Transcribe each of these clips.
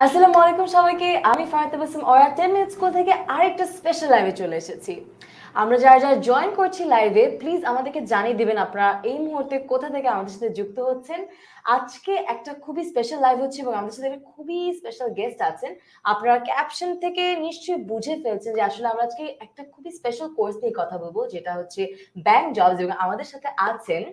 আসসালামু আলাইকুম সবাইকে, আমি ফারাত বাসিম অরা টেন মিনিট স্কুল থেকে আরেকটা স্পেশাল লাইভে চলে এসেছি। আমরা যারা যারা জয়েন করছি লাইভে প্লিজ আমাদেরকে জানিয়ে দিবেন আপনারা এই মুহূর্তে কোথা থেকে আমাদের সাথে যুক্ত হচ্ছেন। আজকে একটা খুবই স্পেশাল লাইভ হচ্ছে এবং আমাদের সাথে খুবই স্পেশাল গেস্ট আছেন। আপনারা ক্যাপশন থেকে নিশ্চয়ই বুঝে ফেলছেন যে আসলে আমরা আজকে একটা খুবই স্পেশাল কোর্স নিয়ে কথা বলব, যেটা হচ্ছে ব্যাংক জবস এবং আমাদের সাথে আছেন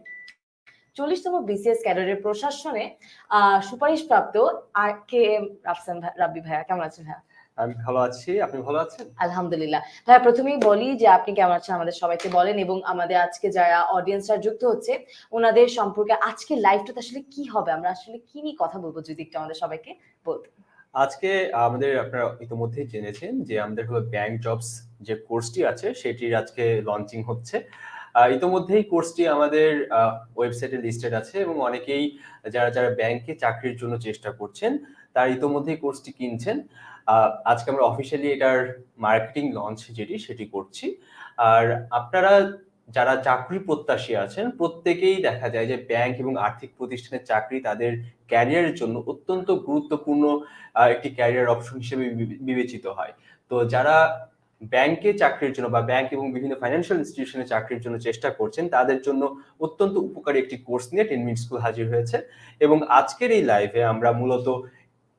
চল্লিশতম বিসিএস ক্যাডারের প্রশাসনে আহ সুপারিশপ্রাপ্ত আর কে এম রাফসান রাব্বি ভাইয়া কেমন আছেন ভাইয়া? আমি ভালো আছি। আপনি ভালো আছেন? আলহামদুলিল্লাহ। ভাইয়া প্রথমেই বলি যে আপনি কেমন আছেন আমাদের সবাইকে বলেন এবং আমাদের আজকে যারা অডিয়েন্সরা যুক্ত হচ্ছে ওনাদের সম্পর্কে আজকে লাইভটাতে আসলে কি হবে? আমরা আসলে কি নিয়ে কথা বলব যদি একটু আমাদের সবাইকে বলতেন। আজকে আমাদের আপনারা ইতিমধ্যেই জেনেছেন যে আমাদের হলো ব্যাংক জবস যে কোর্সটি আছে সেটির আজকে লঞ্চিং হচ্ছে। ইতিমধ্যেই কোর্সটি আমাদের ওয়েবসাইটে লিস্টেড আছে এবং অনেকেই যারা যারা ব্যাংকে চাকরির জন্য চেষ্টা করছেন, তারা ইতিমধ্যেই কোর্সটি কিনছেন। আজকে আমরা অফিসিয়ালি এটার মার্কেটিং লঞ্চ যেটি, সেটি করছি। আর আপনারা যারা চাকরি প্রত্যাশী আছেন, প্রত্যেকেই দেখা যায় যে ব্যাংক এবং আর্থিক প্রতিষ্ঠানের চাকরি তাদের ক্যারিয়ারের জন্য অত্যন্ত গুরুত্বপূর্ণ একটি ক্যারিয়ার অপশন হিসেবে বিবে- বিবেচিত হয়। তো যারা ব্যাংকে চাকরির জন্য বা ব্যাংক এবং বিভিন্ন ফাইন্যান্সিয়াল ইনস্টিটিউশনে চাকরির জন্য চেষ্টা করছেন, তাদের জন্য অত্যন্ত উপকারী একটি কোর্স নিয়ে টেন মিনিট স্কুল হাজির হয়েছে। এবং আজকের এই লাইভে আমরা মূলত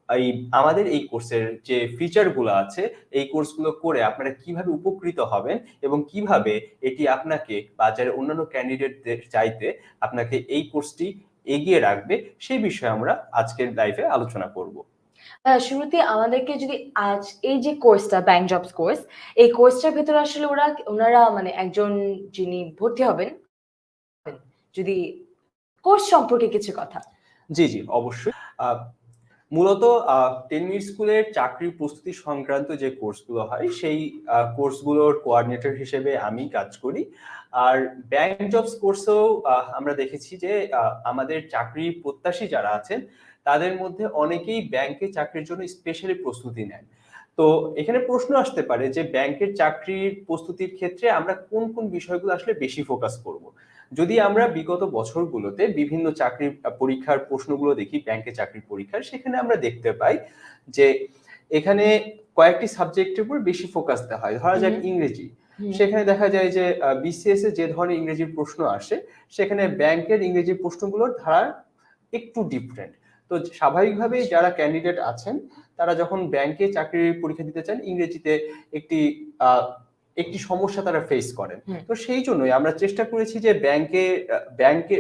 এই, আমাদের এই কোর্সের যে ফিচারগুলো আছে, এই কোর্সগুলো করে আপনারা কীভাবে উপকৃত হবেন এবং কীভাবে এটি আপনাকে বাজারে অন্যান্য ক্যান্ডিডেটদের চাইতে আপনাকে এই কোর্সটি এগিয়ে রাখবে সেই বিষয়ে আমরা আজকের লাইভে আলোচনা করব। শুরুতে আমাদেরকে যদি আজ এই যে কোর্সটা ব্যাংক জবস কোর্স এই কোর্সটার ভেতরে আসলে ওরা, ওনারা মানে একজন যিনি ভর্তি হবেন, যদি কোর্স সম্পর্কে কিছু কথা। জি জি, অবশ্যই। মূলত টেন মিনিট স্কুলের চাকরি প্রস্তুতি সংক্রান্ত যে কোর্সগুলো হয়, সেই কোর্সগুলোর কোঅর্ডিনেটর হিসেবে আমি কাজ করি। আর ব্যাংক জবস কোর্সেও আমরা দেখেছি যে আমাদের চাকরি প্রত্যাশী যারা আছেন তাদের মধ্যে অনেকেই ব্যাংকে চাকরির জন্য স্পেশালি প্রস্তুতি নেন। তো এখানে প্রশ্ন আসতে পারে যে ব্যাংকের চাকরির প্রস্তুতির ক্ষেত্রে আমরা কোন কোন বিষয়গুলো আসলে বেশি ফোকাস করব? যদি আমরা বিগত বছরগুলোতে বিভিন্ন চাকরির পরীক্ষার প্রশ্নগুলো দেখি ব্যাংকে চাকরির পরীক্ষার সেখানে আমরা দেখতে পাই যে এখানে কয়েকটি সাবজেক্টের উপর বেশি ফোকাস দেওয়া হয়। ধরা যাক ইংরেজি। সেখানে দেখা যায় যে বিসিএস এ যে ধরনের ইংরেজির প্রশ্ন আসে সেখানে ব্যাংকের ইংরেজির প্রশ্নগুলোর ধারা একটু ডিফারেন্ট তো স্বাভাবিকভাবেই যারা ক্যান্ডিডেট আছেন তারা যখন ব্যাংকে চাকরির পরীক্ষা দিতে চান ইংরেজিতে একটি একটি সমস্যা তারা ফেস করেন। তো সেই জন্যই আমরা চেষ্টা করেছি যে ব্যাংকে ব্যাংকে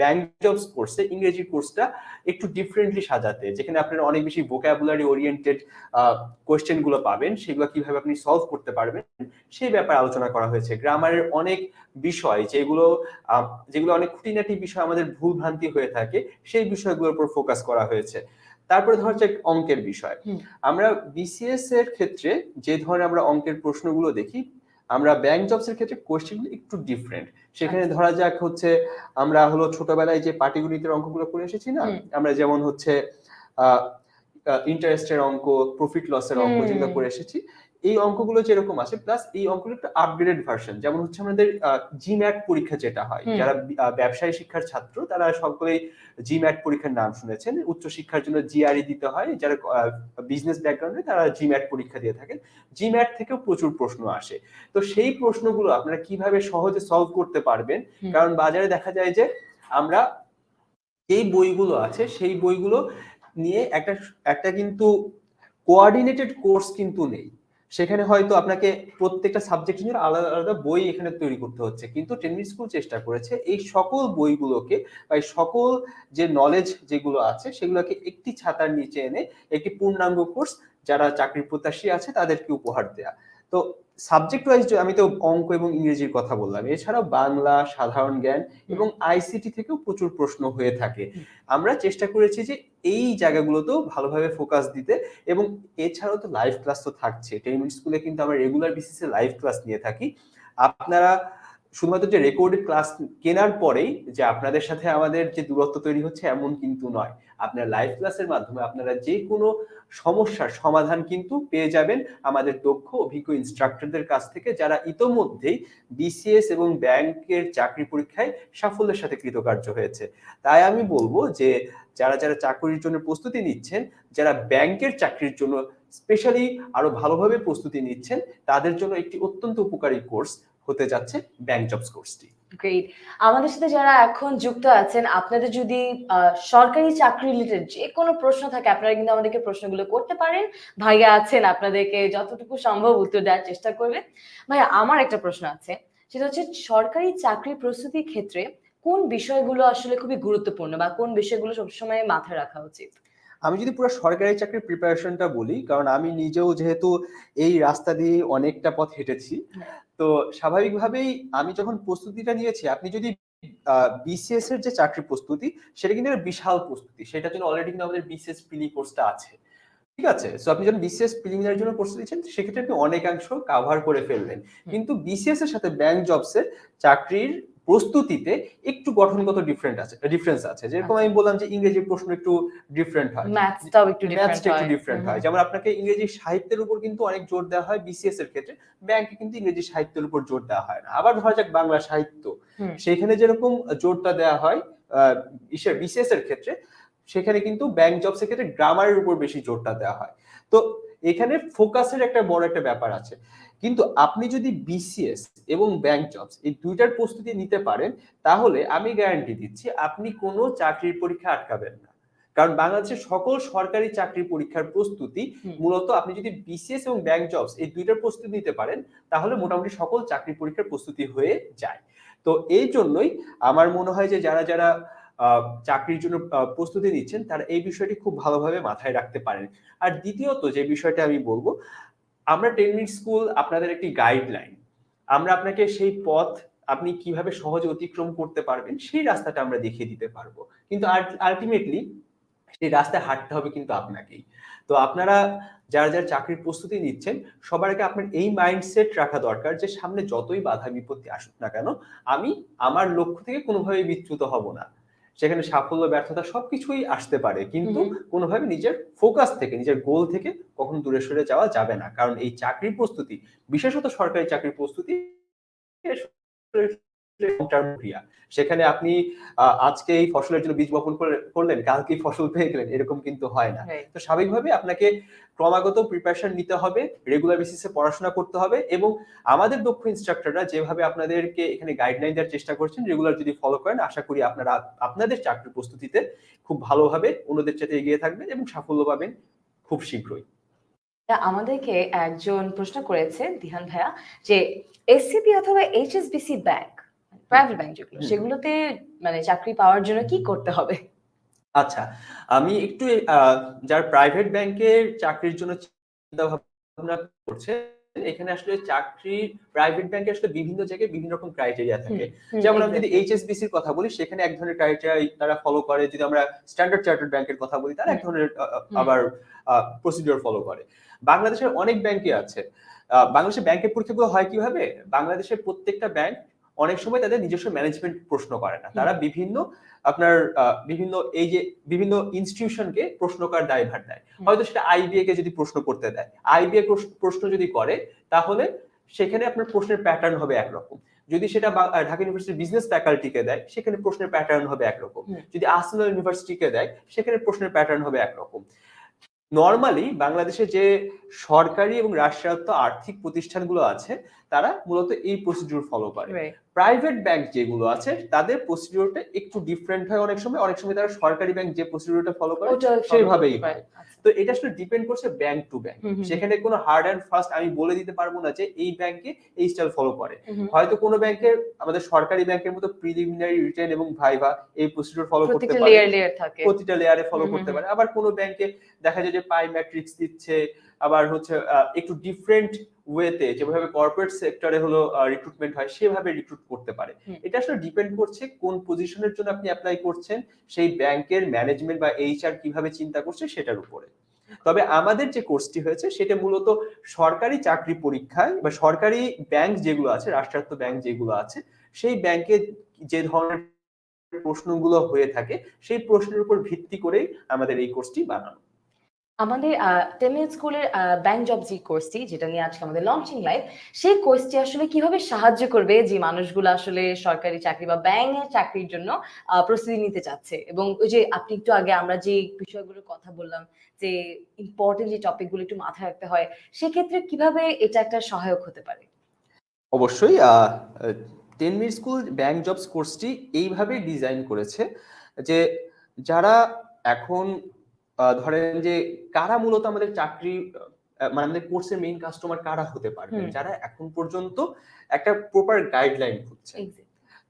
ব্যাংক জবস কোর্সে ইংরেজি কোর্সটা একটু ডিফারেন্টলি সাজাতে। যেখানে আপনারা অনেক বেশি ভোকাবুলারি ওরিয়েন্টেড কোয়েশ্চেনগুলো পাবেন সেগুলো কীভাবে আপনি সলভ করতে পারবেন সেই ব্যাপারে আলোচনা করা হয়েছে। গ্রামারের অনেক বিষয় যেগুলো যেগুলো অনেক খুঁটিনাটি বিষয় আমাদের ভুল ভ্রান্তি হয়ে থাকে সেই বিষয়গুলোর উপর ফোকাস করা হয়েছে। তারপরে ধরা হচ্ছে অঙ্কের বিষয় আমরা বিসিএস এর ক্ষেত্রে যে ধরনের আমরা অঙ্কের প্রশ্নগুলো দেখি আমরা ব্যাংক জবস এর ক্ষেত্রে কোশ্চেন একটু ডিফারেন্ট সেখানে আচ্ছা। ধরা যাক হচ্ছে আমরা হলো ছোটবেলায় যে পাটিগণিতের অঙ্কগুলো করে এসেছি না আমরা যেমন হচ্ছে ইন্টারেস্টের অঙ্ক প্রফিট লসের অঙ্ক। যেগুলো করে এসেছি এই অঙ্কগুলো যেরকম আছে প্লাস এই অঙ্কগুলো একটু আপগ্রেডেড ভার্সন যেমন হচ্ছে আমাদের জিম্যাট পরীক্ষা যেটা হয় যারা ব্যবসায়ী শিক্ষার ছাত্র তারা সকলেই জিম্যাট পরীক্ষার নাম শুনেছেন। উচ্চ শিক্ষার জন্য জিআরই দিতে হয় যারা বিজনেস ব্যাকগ্রাউন্ডে তারা জিম্যাট পরীক্ষা দিয়ে থাকেন। জিম্যাট থেকেও প্রচুর প্রশ্ন আসে। তো সেই প্রশ্নগুলো আপনারা কীভাবে সহজে সলভ করতে পারবেন? কারণ বাজারে দেখা যায় যে আমরা এই বইগুলো আছে সেই বইগুলো নিয়ে একটা একটা কিন্তু কোঅর্ডিনেটেড কোর্স কিন্তু নেই। সেখানে হয়তো আপনাকে প্রত্যেকটা সাবজেক্ট জন্য আলাদা আলাদা বই এখানে তৈরি করতে হচ্ছে। কিন্তু টেনমি স্কুল চেষ্টা করেছে এই সকল বইগুলোকে বা এই সকল যে নলেজ যেগুলো আছে সেগুলোকে একটি ছাতার নিচে এনে একটি পূর্ণাঙ্গ কোর্স যারা চাকরির প্রত্যাশী আছে তাদেরকে উপহার দেয়া। তো সাবজেক্ট ওয়াইজ আমি তো অঙ্ক এবং ইংরেজির কথা বললাম এছাড়াও বাংলা সাধারণ জ্ঞান এবং আইসিটি থেকেও প্রচুর প্রশ্ন হয়ে থাকে। আমরা চেষ্টা করেছি যে এই জায়গাগুলোতেও ভালোভাবে ফোকাস দিতে এবং এছাড়াও তো লাইভ ক্লাস তো থাকছে। টেন মিনিট স্কুলে কিন্তু আমরা রেগুলার বেসিসে লাইভ ক্লাস নিয়ে থাকি। আপনারা শুধুমাত্র যে রেকর্ডেড ক্লাস কেনার পরেই যে আপনাদের সাথে আমাদের যে দূরত্ব তৈরি হচ্ছে এমন কিন্তু নয়। আপনার লাইভ ক্লাসের মাধ্যমে আপনারা যে কোনো সমস্যার সমাধান কিন্তু পেয়ে যাবেন আমাদের দক্ষ, অভিজ্ঞ ইনস্ট্রাক্টরদের কাছ থেকে যারা ইতোমধ্যেই বিসিএস এবং ব্যাংকের চাকরি পরীক্ষায় সাফল্যের সাথে কৃতকার্য হয়েছে। তাই আমি বলব যে যারা যারা চাকরির জন্য প্রস্তুতি নিচ্ছেন, যারা ব্যাংকের চাকরির জন্য স্পেশালি আরও ভালোভাবে প্রস্তুতি নিচ্ছেন, তাদের জন্য একটি অত্যন্ত উপকারী কোর্স হতে যাচ্ছে ব্যাংক জবস কোর্সটি গ্রেট আমাদের সাথে যারা এখন যুক্ত আছেন, আপনাদের যদি সরকারি চাকরি রিলেটেড যে কোনো প্রশ্ন থাকে, আপনারা কিন্তু আমাদেরকে প্রশ্নগুলো করতে পারেন। ভাইয়া আছেন, আপনাদেরকে যতটুকু সম্ভব উত্তর দেওয়ার চেষ্টা করবে ভাইয়া, আমার একটা প্রশ্ন আছে। সেটা হচ্ছে, সরকারি চাকরি প্রস্তুতির ক্ষেত্রে কোন বিষয়গুলো আসলে খুবই গুরুত্বপূর্ণ বা কোন বিষয়গুলো সবসময় মাথায় রাখা উচিত? আমি যদি পুরো সরকারি চাকরির প্রিপারেশনটা বলি কারণ আমি নিজেও যেহেতু এই রাস্তা দিয়ে অনেকটা পথ হেঁটেছি। তো স্বাভাবিকভাবেই আমি যখন প্রস্তুতিটা নিয়েছি আপনি যদি বিসিএস এর যে চাকরি প্রস্তুতি সেটা কিন্তু বিশাল প্রস্তুতি। সেটার জন্য অলরেডি কিন্তু আমাদের বিসিএস প্রিলি কোর্সটা আছে। ঠিক আছে? সো আপনি যখন বিসিএস প্রিলিমিনারির জন্য প্রস্তুতি নিচ্ছেন সেক্ষেত্রে আপনি অনেকাংশ কাভার করে ফেললেন। কিন্তু বিসিএস এর সাথে ব্যাংক জবসের চাকরির প্রস্তুতিতে একটু গঠনগত ডিফারেন্ট আছে ডিফারেন্স আছে। যেরকম আমি বললাম যে ইংরেজি প্রশ্ন একটু ডিফারেন্ট হয়। ম্যাথসটাও একটু ডিফারেন্ট হয়। যেমন আপনাকে ইংরেজি সাহিত্যের উপর কিন্তু অনেক জোর দেওয়া হয় বিসিএস এর ক্ষেত্রে। ব্যাংকে কিন্তু ইংরেজি সাহিত্যের উপর জোর দেওয়া হয় না। আবার ধরা যাক বাংলা সাহিত্য। সেখানে যেরকম জোরটা দেওয়া হয় বিসিএস এর ক্ষেত্রে সেখানে কিন্তু ব্যাংক জবস এর ক্ষেত্রে গ্রামারের উপর বেশি জোরটা দেওয়া হয়। তো এখানে ফোকাসের একটা বড় একটা ব্যাপার আছে। কিন্তু আপনি যদি বিসিএস এবং ব্যাংক জবস এই দুইটার প্রস্তুতি নিতে পারেন তাহলে আমি গ্যারান্টি দিচ্ছি আপনি কোনো চাকরির পরীক্ষা আটকাবেন না। কারণ বাংলাদেশের সকল সরকারি চাকরির পরীক্ষার প্রস্তুতি মূলত আপনি যদি বিসিএস এবং ব্যাংক জবস এই দুইটার প্রস্তুতি নিতে পারেন তাহলে মোটামুটি সকল চাকরি পরীক্ষার প্রস্তুতি হয়ে যায়। তো এই জন্যই আমার মনে হয় যে যারা যারা চাকরির জন্য প্রস্তুতি নিচ্ছেন, তারা এই বিষয়টি খুব ভালোভাবে মাথায় রাখতে পারেন। আর দ্বিতীয়ত যে বিষয়টা আমি বলব, আমরা টেন মিনিট স্কুল আপনাদের একটি গাইডলাইন। আমরা আপনাকে সেই পথ আপনি কীভাবে সহজে অতিক্রম করতে পারবেন, সেই রাস্তাটা আমরা দেখিয়ে দিতে পারব। কিন্তু আলটিমেটলি সেই রাস্তায় হাঁটতে হবে কিন্তু আপনাকেই। তো আপনারা যারা যারা চাকরির প্রস্তুতি নিচ্ছেন, সবার আগে আপনার এই মাইন্ডসেট রাখা দরকার যে সামনে যতই বাধা বিপত্তি আসুক না কেন, আমি, আমার লক্ষ্য থেকে কোনোভাবে বিচ্যুত হব না। সেখানে সাফল্য ব্যর্থতা সবকিছুই আসতে পারে। কিন্তু কোনোভাবে নিজের ফোকাস থেকে নিজের গোল থেকে কখনো দূরে সরে যাওয়া যাবে না। কারণ এই চাকরির প্রস্তুতি বিশেষত সরকারি চাকরির প্রস্তুতি সেখানে আপনি আজকে এই ফসলের জন্য বীজ বপন করে- করলেন কালকে ফসল পেয়ে গেলেন এরকম কিন্তু হয় না। তো স্বাভাবিকভাবে আপনাকে ক্রমাগত প্রিপারেশন নিতে হবে রেগুলার বেসিসে পড়াশোনা করতে হবে এবং আমাদের দক্ষ ইনস্ট্রাক্টররা যেভাবে আপনাদেরকে এখানে গাইডলাইন দেওয়ার চেষ্টা করছেন রেগুলার যদি ফলো করেন আশা করি আপনারা আপনাদের চাকরি প্রস্তুতিতে খুব ভালোভাবে অন্যদের সাথে এগিয়ে থাকবেন এবং সাফল্য পাবেন খুব শীঘ্রই। আমাদেরকে একজন প্রশ্ন করেছে দিহান ভাইয়া যে এসসিপি অথবা এইচএসবিসি ব্যাংক প্রাইভেট ব্যাংক যেগুলো সেগুলোতে মানে চাকরি পাওয়ার জন্য কি করতে হবে? আচ্ছা আমি একটু যার প্রাইভেট ব্যাংকের চাকরির জন্য চিন্তা ভাবনা করছে এখানে আসলে চাকরি প্রাইভেট ব্যাংকে আসলে বিভিন্ন জায়গায় বিভিন্ন রকম ক্রাইটেরিয়া থাকে। যেমন আমি exactly. যদি এইচএসবিসি এর কথা বলি সেখানে এক ধরনের ক্রাইটেরিয়া তারা ফলো করে। যদি আমরা স্ট্যান্ডার্ড চার্টার্ড ব্যাংকের কথা বলি তারা এক ধরনের আবার প্রসিডিওর ফলো করে। বাংলাদেশের অনেক ব্যাংকই আছে। বাংলাদেশের ব্যাংকের পরীক্ষাগুলো হয় কীভাবে? বাংলাদেশের প্রত্যেকটা ব্যাংক অনেক সময় তাদের নিজস্ব ম্যানেজমেন্ট প্রশ্ন করে না। তারা বিভিন্ন আপনার বিভিন্ন এই যে বিভিন্ন ইনস্টিটিউশনকে প্রশ্নকার দায়ভার দেয়। হয়তো সেটা আইবিএ কে যদি প্রশ্ন করতে দেয়। আইবিএ প্রশ্ন যদি করে তাহলে সেখানে আপনার প্রশ্নের প্যাটার্ন হবে একরকম। যদি সেটা ঢাকা ইউনিভার্সিটি বিজনেস ফ্যাকাল্টিকে দেয় সেখানে প্রশ্নের প্যাটার্ন হবে একরকম। যদি আর্সেনাল ইউনিভার্সিটিকে দেয় সেখানে প্রশ্নের প্যাটার্ন হবে একরকম। নর্মালি বাংলাদেশে যে সরকারি এবং রাষ্ট্রায়ত্ত আর্থিক প্রতিষ্ঠানগুলো আছে তারা মূলত এই প্রসিডিউর ফলো করে. প্রাইভেট ব্যাংক যেগুলো আছে তাদের প্রসিডিউরটা একটু ডিফারেন্ট হয় অনেক সময় অনেক সময় তারা সরকারি ব্যাংক যে প্রসিডিউরটা ফলো করে সেইভাবেই পারে। আচ্ছা। তো এটা আসলে ডিপেন্ড করছে ব্যাংক টু ব্যাংক সেখানে কোনো হার্ড অ্যান্ড ফাস্ট আমি বলে দিতে পারব না যে এই ব্যাংকে এই স্টাইল ফলো করে। হয়তো কোনো ব্যাংকে আমাদের সরকারি ব্যাংকের মতো প্রিলিমিনারি রিটার্ন এবং ভাইভা এই প্রসিডিউর ফলো করতে পারে। প্রতিটা লেয়ারে ফলো করতে পারে। আবার কোনো ব্যাংকে দেখা যায় যে পাই ম্যাট্রিক্স দিচ্ছে আবার হচ্ছে একটু ডিফারেন্ট ওয়েতে যেভাবে কর্পোরেট সেক্টরে হলো রিক্রুটমেন্ট হয় সেভাবে রিক্রুট করতে পারে। এটা আসলে ডিপেন্ড করছে কোন পজিশনের জন্য আপনি অ্যাপ্লাই করছেন সেই ব্যাংকের ম্যানেজমেন্ট বা এইচআর কীভাবে চিন্তা করছে সেটার উপরে। তবে আমাদের যে কোর্সটি হয়েছে সেটা মূলত সরকারি চাকরি পরীক্ষায় বা সরকারি ব্যাংক যেগুলো আছে রাষ্ট্রায়ত্ত ব্যাংক যেগুলো আছে সেই ব্যাংকে যে ধরনের প্রশ্নগুলো হয়ে থাকে সেই প্রশ্নের উপর ভিত্তি করেই আমাদের এই কোর্সটি বানানো। আমাদের মিনিট স্কুলের ব্যাংক জব জি কোর্সটি যেটা নিয়ে আজকে আমাদের লঞ্চিং লাইভ সেই কোর্সটি আসলে কীভাবে সাহায্য করবে যে মানুষগুলো আসলে সরকারি চাকরি বা ব্যাংকের চাকরির জন্য প্রস্তুতি নিতে চাচ্ছে? এবং ওই যে আপনি একটু আগে আমরা যে বিষয়গুলোর কথা বললাম, যে ইম্পর্টেন্ট যে টপিকগুলো একটু মাথায় রাখতে হয়, সেক্ষেত্রে কীভাবে এটা একটা সহায়ক হতে পারে? অবশ্যই ten minute school bank jobs কোর্সটি এইভাবে ডিজাইন করেছে যে যারা এখন ধরেন যে কারা মূলত আমাদের চাকরি মানে আমাদের কোর্সের মেইন কাস্টমার কারা হতে পারবে যারা এখন পর্যন্ত একটা প্রপার গাইডলাইন খুঁজছে।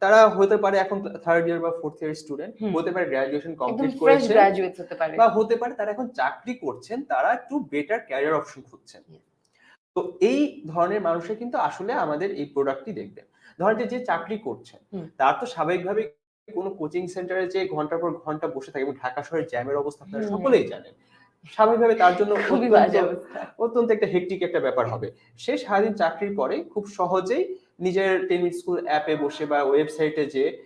তারা হতে পারে এখন থার্ড ইয়ার বা ফোর্থ ইয়ার স্টুডেন্ট হতে পারে গ্রাজুয়েশন কমপ্লিট করেছে বা হতে পারে তারা এখন চাকরি করছেন তারা একটু বেটার ক্যারিয়ার অপশন খুঁজছেন। তো এই ধরনের মানুষের কিন্তু আসলে আমাদের এই প্রোডাক্টটি দেখবেন ধরেন যে যে চাকরি করছেন তার তো স্বাভাবিকভাবে কোনো কোচিং সেন্টারে যে ঘণ্টার পর ঘণ্টা বসে থাকে এবং ঢাকা শহরের জ্যামের অবস্থা আপনারা সকলেই জানেন। স্বাভাবিকভাবে তার জন্য খুবই অত্যন্ত- বাজে অত্যন্ত একটা হেকটিক একটা ব্যাপার হবে। সে সারাদিন চাকরির পরে খুব সহজেই নিজের টেনিস স্কুল অ্যাপে বসে বা ওয়েবসাইটে যে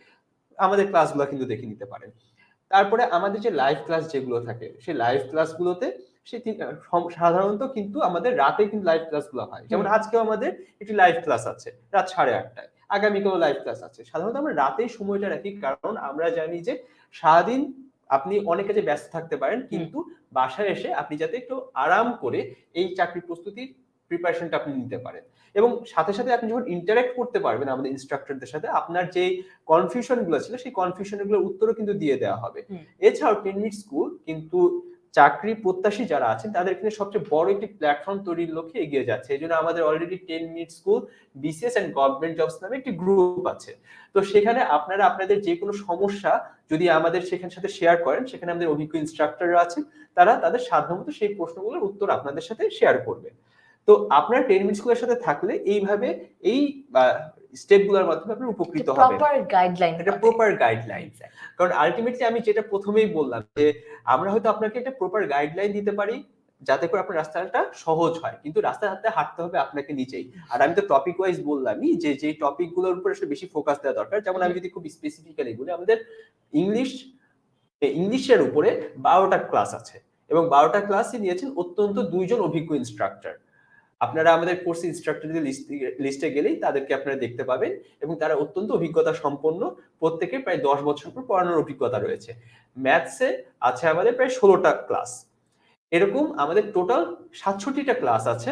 আমাদের ক্লাসগুলো কিন্তু দেখে নিতে পারেন। তারপরে আমাদের যে লাইভ ক্লাস যেগুলো থাকে সেই লাইভ ক্লাসগুলোতে সে সাধারণত কিন্তু আমাদের রাতে কিন্তু লাইভ ক্লাসগুলো হয়। যেমন আজকেও আমাদের একটি লাইভ ক্লাস আছে রাত সাড়ে আটটায়। আগামীকালও লাইভ ক্লাস আছে। সাধারণত আমরা রাতেই সময়টা রাখি কারণ আমরা জানি যে সারাদিন আপনি অনেক কাজে ব্যস্ত থাকতে পারেন কিন্তু বাসায় এসে আপনি যাতে একটু আরাম করে এই চাকরি প্রস্তুতির প্রিপারেশনটা আপনি নিতে পারেন। এবং সাথে সাথে আপনি যখন ইন্টারাক্ট করতে পারবেন আমাদের ইনস্ট্রাক্টরদের সাথে আপনার যে কনফিউশনগুলো ছিল সেই কনফিউশনগুলোর উত্তরও কিন্তু দিয়ে দেওয়া হবে। এছাড়াও টেন মিনিট স্কুল কিন্তু চাকরি প্রত্যাশী যারা আছেন, তাদের কিন্তু সবচেয়ে বড় একটি প্ল্যাটফর্ম তৈরির লক্ষ্যে এগিয়ে যাচ্ছে। এই জন্য আমাদের already ten minute school BCS and government jobs নামে একটি গ্রুপ আছে। তো সেখানে আপনারা আপনাদের যে কোনো সমস্যা যদি আমাদের সেখানে সাথে শেয়ার করেন, সেখানে আমাদের অভিজ্ঞ ইনস্ট্রাক্টররা আছেন, তারা তাদের সাধ্যমতো সেই প্রশ্নগুলোর উত্তর আপনাদের সাথে শেয়ার করবে। তো আপনারা টেন মিনিট স্কুলের সাথে থাকলে এইভাবে এই স্টেপগুলোর মাধ্যমে আপনি উপকৃত হবেন প্রপার গাইডলাইন এটা প্রপার গাইডলাইন কারণ আলটিমেটলি আমি যেটা প্রথমেই বললাম যে আমরা হয়তো আপনাকে একটা প্রপার গাইডলাইন দিতে পারি যাতে করে আপনার রাস্তাটা সহজ হয়। কিন্তু রাস্তা হাতে হাঁটতে হবে আপনাকে নিজেই। আর আমি তো টপিক ওয়াইজ বললামই যে যে টপিকগুলোর উপর আসলে বেশি ফোকাস দেওয়া দরকার। যেমন আমি যদি খুব স্পেসিফিক্যালি বলি আমাদের ইংলিশ ইংলিশের উপরে বারোটা ক্লাস আছে। এবং বারোটা ক্লাসই নিয়েছেন অত্যন্ত দুইজন অভিজ্ঞ ইনস্ট্রাক্টর আপনারা আমাদের কোর্স ইনস্ট্রাক্টরদের লিস্টে গেলেই তাদেরকে আপনারা দেখতে পাবেন এবং তারা অত্যন্ত অভিজ্ঞতা সম্পন্ন। প্রত্যেকে প্রায় দশ বছর পর পড়ানোর অভিজ্ঞতা রয়েছে। ম্যাথসে আছে আমাদের প্রায় ষোলোটা ক্লাস এরকম আমাদের টোটাল সাতষট্টিটা ক্লাস আছে।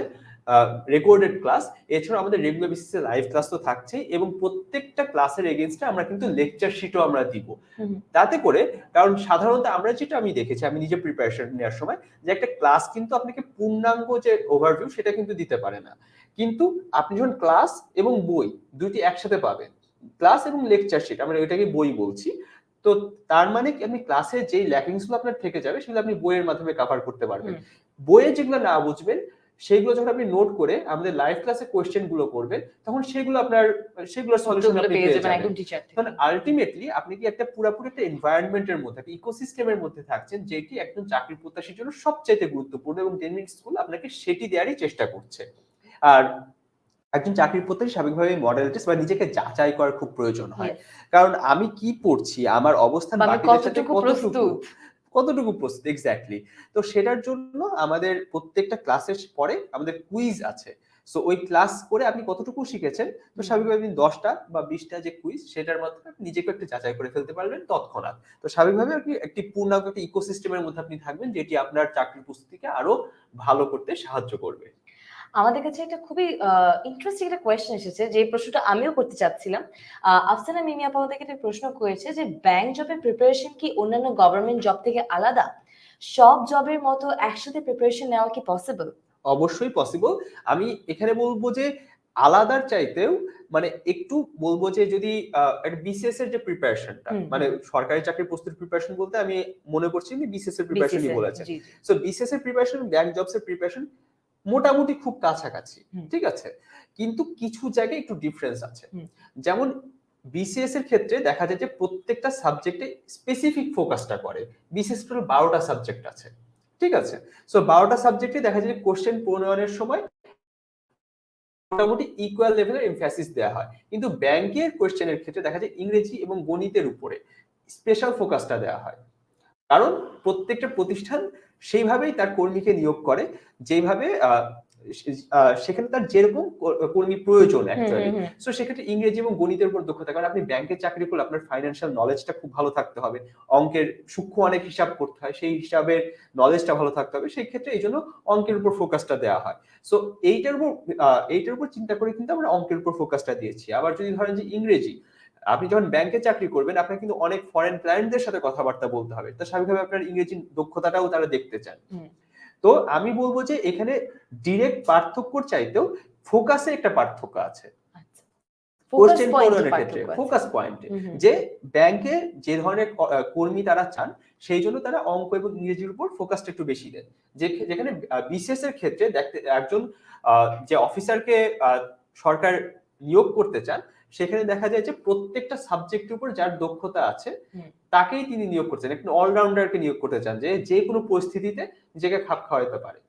রেকর্ডেড ক্লাস এছাড়াও আমাদের রেগুলার বেসিসে লাইভ ক্লাস তো থাকছে এবং প্রত্যেকটা ক্লাসের এগেনস্টে আমরা কিন্তু লেকচার শিটও আমরা দিব। তাতে করে কারণ সাধারণত আমরা যেটা আমি দেখেছি আমি নিজে প্রিপারেশন নেওয়ার সময় যে একটা ক্লাস কিন্তু আপনাকে পূর্ণাঙ্গ যে ওভারভিউ সেটা কিন্তু দিতে পারে না। কিন্তু আপনি যখন ক্লাস এবং বই দুটি একসাথে পাবেন ক্লাস এবং লেকচার শিট আমরা ওইটাকে বই বলছি তো তার মানে কি আপনি ক্লাসে যেই ল্যাকিংসগুলো আপনার থেকে যাবে সেগুলো আপনি বইয়ের মাধ্যমে কভার করতে পারবেন। বইয়ে যেগুলো না বুঝবেন সেগুলো যখন আপনি নোট করে আমাদের লাইভ ক্লাসে কোয়েশ্চেনগুলো করবেন তখন সেগুলো আপনার সেগুলো সলিউশন আপনি পেয়ে যাবেন একদম টিচার থেকে। তখন আলটিমেটলি আপনি কি একটা পুরোপুরি একটা এনভায়রনমেন্টের মধ্যে একটা ইকোসিস্টেমের মধ্যে থাকছেন যেটি একজন চাকরি প্রত্যাশীর জন্য সবচাইতে গুরুত্বপূর্ণ এবং টেন মিনিট স্কুল আপনাকে সেটি দেওয়ারই চেষ্টা করছে। আর একজন চাকরির প্রত্যাশী স্বাভাবিকভাবে মডেল টেস্ট বা নিজেকে যাচাই করার খুব প্রয়োজন হয়। কারণ আমি কি পড়ছি আমার অবস্থান বাকিদের সাথে কতটুকু কতটুকু প্রস্তুত? এক্স্যাক্টলি তো সেটার জন্য আমাদের প্রত্যেকটা ক্লাসের পরে আমাদের কুইজ আছে। সো ওই ক্লাস করে আপনি কতটুকু শিখেছেন? তো স্বাভাবিকভাবে আপনি দশটা বা বিশটা যে কুইজ সেটার মাধ্যমে আপনি নিজেকে একটু যাচাই করে ফেলতে পারবেন তৎক্ষণাৎ। তো স্বাভাবিকভাবে আপনি একটি পূর্ণাঙ্গ একটা ইকোসিস্টেমের মধ্যে আপনি থাকবেন যেটি আপনার চাকরির প্রস্তুতিকে আরও ভালো করতে সাহায্য করবে। আমাদের কাছে একটা খুবই ইন্টারেস্টিং একটা কোয়েশ্চেন এসেছে যে প্রশ্নটা আমিও করতে চাচ্ছিলাম। আফসানা মিমি আপা থেকে একটা প্রশ্ন করেছে যে ব্যাংক জবের প্রিপারেশন কি অন্যান্য গভর্নমেন্ট জব থেকে আলাদা? সব জবের মতো একসাথে প্রিপারেশন নেওয়া কি পসিবল অবশ্যই পসিবল আমি এখানে বলব যে আলাদার চাইতেও মানে একটু বলব যে যদি বিসিএস এর যে প্রিপারেশনটা মানে সরকারি চাকরির প্রস্তুতির প্রিপারেশন বলতে আমি মনে করছি বিসিএস এর প্রিপারেশনই বলেছে। সো বিসিএস এর প্রিপারেশন ব্যাংক জবস এর প্রিপারেশন মোটামুটি খুব কাছাকাছি ঠিক আছে? কিন্তু কিছু জায়গায় একটু ডিফারেন্স আছে। যেমন বিসিএস এর ক্ষেত্রে দেখা যায় যে প্রত্যেকটা সাবজেক্টে স্পেসিফিক ফোকাসটা করে। বিসিএস টোটাল বারোটা সাবজেক্ট আছে ঠিক আছে? সো বারোটা সাবজেক্টে দেখা যায় কোশ্চেন প্রণয়নের সময় মোটামুটি ইকুয়াল লেভেলের এমফাসিস দেওয়া হয়। কিন্তু ব্যাংকের কোশ্চেনের ক্ষেত্রে দেখা যায় ইংরেজি এবং গণিতের উপরে স্পেশাল ফোকাসটা দেওয়া হয়। কারণ প্রত্যেকটা প্রতিষ্ঠান সেইভাবেই তার কর্মীকে নিয়োগ করে যেভাবে সেখানে তার যেরকম কর্মী প্রয়োজন অ্যাকচুয়ালি। সো সেক্ষেত্রে ইংরেজি এবং গণিতের উপর দক্ষতা কারণ আপনি ব্যাংকে চাকরি করলে আপনার ফাইন্যান্সিয়াল নলেজটা খুব ভালো থাকতে হবে। অঙ্কের সূক্ষ্ম অনেক হিসাব করতে হয় সেই হিসাবের নলেজটা ভালো থাকতে হবে। সেই ক্ষেত্রে এই জন্য অঙ্কের উপর ফোকাসটা দেওয়া হয়। সো এইটার উপর আহ, এইটার উপর চিন্তা করে কিন্তু আমরা অঙ্কের উপর ফোকাসটা দিয়েছি। আবার যদি ধরেন যে ইংরেজি আপনি যখন ব্যাংকে চাকরি করবেন আপনার কিন্তু অনেক ফরেন ক্লায়েন্টদের সাথে কথাবার্তা বলতে হবে। তো স্বাভাবিকভাবে আপনার ইংরেজি দক্ষতাটাও তারা দেখতে চান। তো আমি বলব যে এখানে ডিরেক্ট পার্থক্যর চাইতেও ফোকাসে একটা পার্থক্য আছে। আচ্ছা। ফোকাস কোশ্চেন পয়েন্ট ক্ষেত্রে ফোকাস পয়েন্টে হুম, হুম। যে ব্যাংকে যে ধরনের কর্মী তারা চান সেই জন্য তারা অঙ্ক এবং ইংরেজির উপর ফোকাসটা একটু বেশি দেন। যে যেখানে বিসিএস এর ক্ষেত্রে দেখতে একজন আহ, যে অফিসারকে সরকার নিয়োগ করতে চান সেখানে দেখা যায় যে প্রত্যেকটা সাবজেক্টের উপর যার দক্ষতা আছে তাকেই তিনি নিয়োগ করছেন একজন অলরাউন্ডারকে নিয়োগ করতে চান যে যে কোনো পরিস্থিতিতে নিজেকে খাপ খাওয়াতে পারে।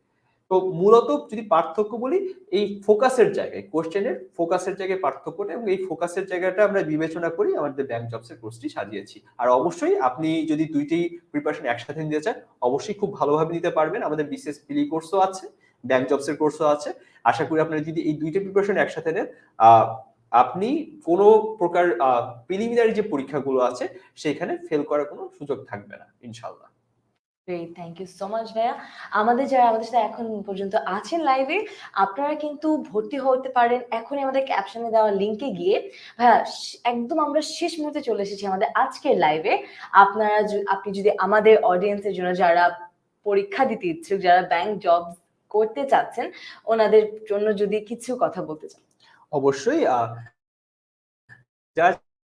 তো মূলত যদি পার্থক্য বলি এই ফোকাসের জায়গায় কোশ্চেনের ফোকাসের জায়গায় পার্থক্যটা এবং এই ফোকাসের জায়গাটা আমরা বিবেচনা করি আমাদের ব্যাংক জবসের কোর্সটি সাজিয়েছি। আর অবশ্যই আপনি যদি দুইটি প্রিপারেশন একসাথে নিতে চান অবশ্যই খুব ভালোভাবে নিতে পারবেন। আমাদের বিশেষ পিলি কোর্সও আছে। ব্যাংক জবসের কোর্সও আছে। আশা করি আপনারা যদি এই দুইটা প্রিপারেশন একসাথে নেন আপনি কোনো প্রকার প্রিলিমিনারি যে পরীক্ষাগুলো আছে, সেখানে ফেল করার কোনো সুযোগ থাকবে না ইনশাল্লাহ great thank you so much ভাইয়া। আমাদের যারা আমাদের সাথে এখন পর্যন্ত আছেন লাইভে আপনারা কিন্তু ভর্তি হতে পারেন এখনই আমাদের ক্যাপশনে দেওয়া লিংকে গিয়ে। ভাইয়া, একদম আমরা শেষ মুহূর্তে চলে এসেছি আমাদের আজকের লাইভে আপনারা আপনি যদি আমাদের অডিয়েন্সের জন্য যারা পরীক্ষা দিতে ইচ্ছুক, যারা ব্যাংক জব করতে চাচ্ছেন ওনাদের জন্য যদি কিছু কথা বলতে চান। অবশ্যই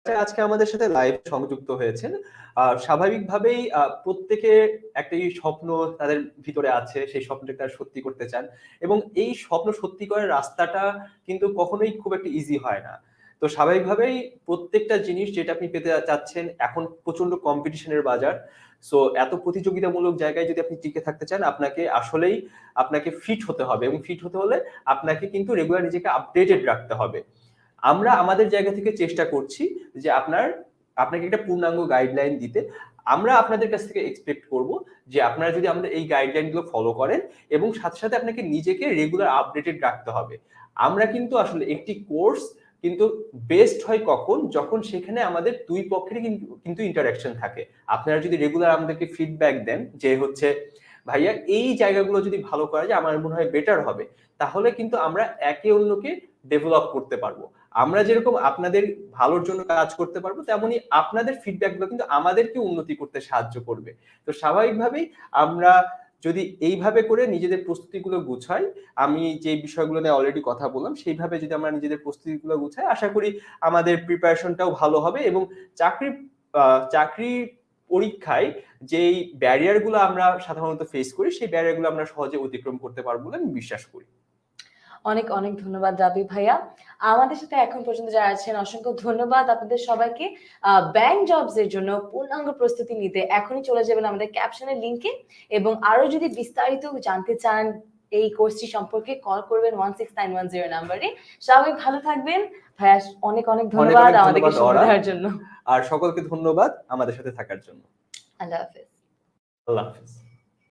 আজকে আমাদের সাথে লাইভ সংযুক্ত হয়েছেন আহ, স্বাভাবিকভাবেই প্রত্যেকে একটাই স্বপ্ন তাদের ভিতরে আছে সেই স্বপ্নটাকে তারা সত্যি করতে চান এবং এই স্বপ্ন সত্যি করার রাস্তাটা কিন্তু কখনোই খুব একটা ইজি হয় না। তো স্বাভাবিকভাবেই প্রত্যেকটা জিনিস যেটা আপনি পেতে চাচ্ছেন এখন প্রচণ্ড কম্পিটিশনের বাজার। সো এত প্রতিযোগিতামূলক জায়গায় যদি আপনি টিকে থাকতে চান, আপনাকে আসলেই আপনাকে ফিট হতে হবে এবং ফিট হতে হলে আপনাকে কিন্তু রেগুলার নিজেকে আপডেটেড রাখতে হবে। আমরা আমাদের জায়গা থেকে চেষ্টা করছি যে আপনার, আপনাকে একটা পূর্ণাঙ্গ গাইডলাইন দিতে। আমরা আপনাদের কাছ থেকে এক্সপেক্ট করব যে আপনারা যদি আমাদের এই গাইডলাইনগুলো ফলো করেন এবং সাথে সাথে আপনাকে নিজেকে রেগুলার আপডেটেড রাখতে হবে। আমরা কিন্তু আসলে একটি কোর্স কিন্তু বেস্ট হয় কখন? যখন সেখানে আমাদের দুই পক্ষেরই কিন্তু ইন্টারাকশন থাকে। আপনারা যদি রেগুলার আমাদেরকে ফিডব্যাক দেন যে হচ্ছে, ভাইয়া, এই জায়গাগুলো যদি ভালো করা যায়, আমার মনে হয় বেটার হবে। তাহলে কিন্তু আমরা একে অন্যকে ডেভেলপ করতে পারব। আমরা যেরকম আপনাদের ভালোর জন্য কাজ করতে পারব, তেমনি আপনাদের ফিডব্যাকগুলো কিন্তু আমাদেরকে উন্নতি করতে সাহায্য করবে। তো স্বাভাবিকভাবেই আমরা যদি এইভাবে করে নিজেদের প্রস্তুতিগুলো গুছাই, আমি যে বিষয়গুলো নিয়ে অলরেডি কথা বললাম, সেইভাবে যদি আমরা নিজেদের প্রস্তুতিগুলো গুছাই, আশা করি আমাদের প্রিপারেশনটাও ভালো হবে এবং চাকরি চাকরি পরীক্ষায় যেই ব্যারিয়ারগুলো আমরা সাধারণত ফেস করি, সেই ব্যারিয়ারগুলো আমরা সহজে অতিক্রম করতে পারব বলে আমি বিশ্বাস করি। অনেক অনেক ধন্যবাদ রাবি ভাইয়া। আমাদের সাথে এখন পর্যন্ত যারা আছেন অসংখ্য ধন্যবাদ আপনাদের সবাইকে। ব্যাংক জবস এর জন্য পূর্ণাঙ্গ প্রস্তুতি নিতে এখনই চলে যাবেন আমাদের ক্যাপশনের লিঙ্কে এবং আরও যদি বিস্তারিত জানতে চান এই কোর্সটি সম্পর্কে কল করবেন one six nine one zero নাম্বারে সবাই ভালো থাকবেন। ভাইয়া অনেক অনেক ধন্যবাদ আমাদেরকে সময় দেওয়ার জন্য। আর সকলকে ধন্যবাদ আমাদের সাথে থাকার জন্য। আল্লাহ হাফেজ। আল্লাহ হাফিজ।